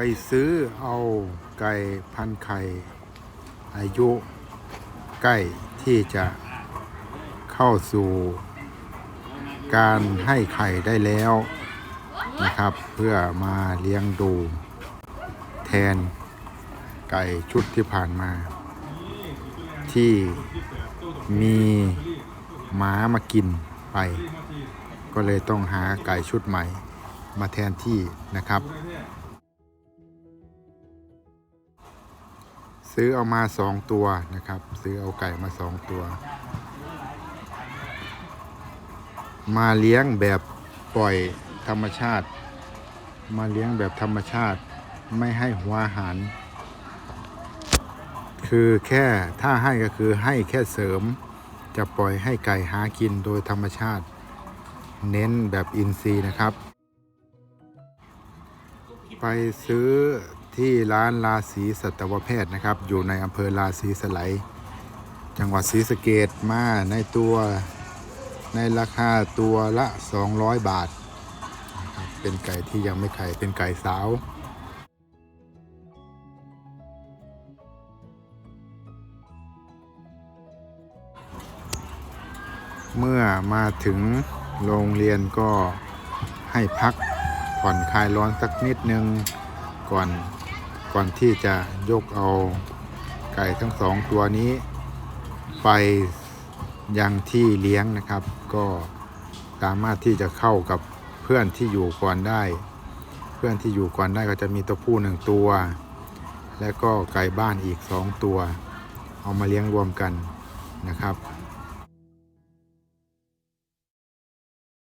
ไปซื้อเอาไก่พันไข่ อายุใกล้ที่จะเข้าสู่การให้ไข่ได้แล้วนะครับ เพื่อมาเลี้ยงดูแทนไก่ชุดที่ผ่านมา ที่มีหมามากินไป ก็เลยต้องหาไก่ชุดใหม่มาแทนที่นะครับ ซื้อเอามาสองตัวนะครับ ซื้อเอาไก่มาสองตัว มาเลี้ยงแบบปล่อยธรรมชาติ มาเลี้ยงแบบธรรมชาติ ไม่ให้หัวอาหาร คือแค่ถ้าให้ก็คือให้แค่เสริม จะปล่อยให้ไก่หากินโดยธรรมชาติ เน้นแบบอินทรีย์นะครับ ไปซื้อ ที่ร้านราศีสัตวแพทย์นะครับ อยู่ในอำเภอราศีสไลจังหวัดศรีสะเกดมาในตัวในราคาตัวละ 200 บาท เป็นไก่ที่ยังไม่ไข่เป็นไก่สาวเมื่อมาถึงโรงเรียนก็ให้พักผ่อนคลายร้อนสักนิดนึงก่อน ก่อนที่จะยกเอาไก่ทั้งสองตัวนี้ ไปยังที่เลี้ยงนะครับ ก็สามารถที่จะเข้ากับเพื่อนที่อยู่ก่อนได้ เพื่อนที่อยู่ก่อนได้ก็จะมีตัวผู้หนึ่งตัว และก็ไก่บ้านอีกสองตัว เอามาเลี้ยงรวมกันนะครับ